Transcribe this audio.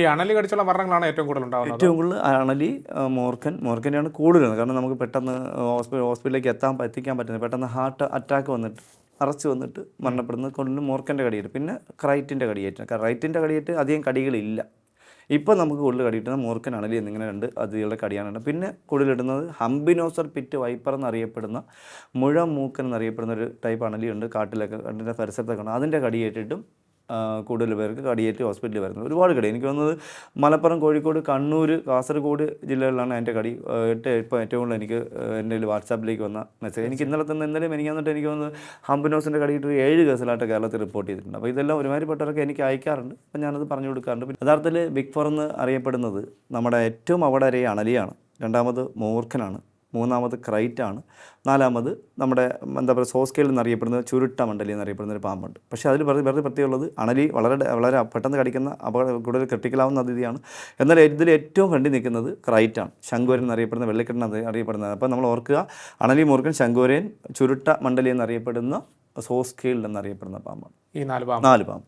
ഈ അണലി കടിച്ചുള്ള മരണങ്ങളാണ് ഏറ്റവും കൂടുതൽ ഉണ്ടാവുന്നത് ഏറ്റവും കൂടുതൽ അണലി മോർക്കൻ മോർക്കനെയാണ് കൂടുതൽ കാരണം നമുക്ക് പെട്ടെന്ന് ഹോസ്പിറ്റൽ ഹോസ്പിറ്റലിലേക്ക് എത്താൻ എത്തിക്കാൻ പറ്റുന്നത് പെട്ടെന്ന് ഹാർട്ട് അറ്റാക്ക് വന്നിട്ട് അറച്ച് വന്നിട്ട് മരണപ്പെടുന്നത് കൊണ്ട് മോർക്കന്റെ കടിയേറ്റ്. പിന്നെ ക്രൈറ്റിന്റെ കടിയേറ്റ്. ക്രൈറ്റിന്റെ കടിയേറ്റ് അധികം കടികളില്ല. ഇപ്പോൾ നമുക്ക് കൂടുതൽ കടിയിട്ടുന്നത് മോർക്കൻ അണലി എന്നിങ്ങനെ രണ്ട് അതികളുടെ കടിയാണ്. പിന്നെ കൂടുതലിടുന്നത് ഹംബിനോസർ പിറ്റ് വൈപ്പർ എന്നറിയപ്പെടുന്ന മുഴ മൂക്കൻ എന്നറിയപ്പെടുന്ന ഒരു ടൈപ്പ് അണലിയുണ്ട്. കാട്ടിലൊക്കെ കണ്ടിന്റെ പരിസരത്തൊക്കെ ഉണ്ട്. അതിന്റെ കടിയേറ്റിട്ടും കൂടുതൽ പേർക്ക് കടിയേറ്റ് ഹോസ്പിറ്റലിൽ വരുന്നത്. ഒരുപാട് കടി. എനിക്ക് തോന്നുന്നത് മലപ്പുറം കോഴിക്കോട് കണ്ണൂർ കാസർഗോഡ് ജില്ലകളിലാണ് എന്റെ കടി. ഇപ്പോൾ ഏറ്റവും കൂടുതൽ എനിക്ക് എന്റെ വാട്സാപ്പിലേക്ക് വന്ന മെസ്സേജ് എനിക്ക് ഇന്നലെ തന്നെ ഇന്നലെ എനിക്ക് വന്നിട്ട് എനിക്ക് തോന്നുന്നത് ഹംബിനോസിന്റെ കടി ഇട്ട് ഏഴ് കേസിലായിട്ട് കേരളത്തിൽ റിപ്പോർട്ട് ചെയ്തിട്ടുണ്ട്. അപ്പോൾ ഇതെല്ലാം ഒരുമാതിരിപ്പെട്ടവരൊക്കെ എനിക്ക് അയക്കാറുണ്ട്. അപ്പം ഞാനത് പറഞ്ഞു കൊടുക്കാറുണ്ട്. പിന്നെ യഥാർത്ഥത്തിൽ ബിഗ് ഫോർ എന്ന് അറിയപ്പെടുന്നത് നമ്മുടെ ഏറ്റവും അവിടെ അണലിയാണ്. രണ്ടാമത് മൂർഖനാണ്. മൂന്നാമത് ക്രൈറ്റ് ആണ് നാലാമത് നമ്മുടെ എന്താ പറയുക സോസ്കേൽ എന്നറിയപ്പെടുന്ന ചുരുട്ട മണ്ഡലി എന്നറിയപ്പെടുന്ന ഒരു പാമ്പുണ്ട്. പക്ഷേ അതിൽ വെറുതെ വെറുതെ പ്രത്യേകമുള്ളത് അണലി വളരെ വളരെ പെട്ടെന്ന് കടിക്കുന്ന അപകട കൂടുതൽ ക്രിട്ടിക്കലാവുന്ന അതിഥിയാണ്. എന്നാൽ ഇതിൽ ഏറ്റവും കണ്ടി നിൽക്കുന്നത് ക്രൈറ്റാണ്. ശങ്കോരൻ എന്നറിയപ്പെടുന്ന വെള്ളിക്കെട്ടൻ അറിയപ്പെടുന്നത്. അപ്പോൾ നമ്മൾ ഓർക്കുക അണലി മൂർഖൻ ശങ്കോരൻ ചുരുട്ട മണ്ഡലി എന്നറിയപ്പെടുന്ന സോസ്കേൽ എന്നറിയപ്പെടുന്ന പാമ്പാണ്. ഈ നാല് പാമ്പ്. നാല് പാമ്പ്.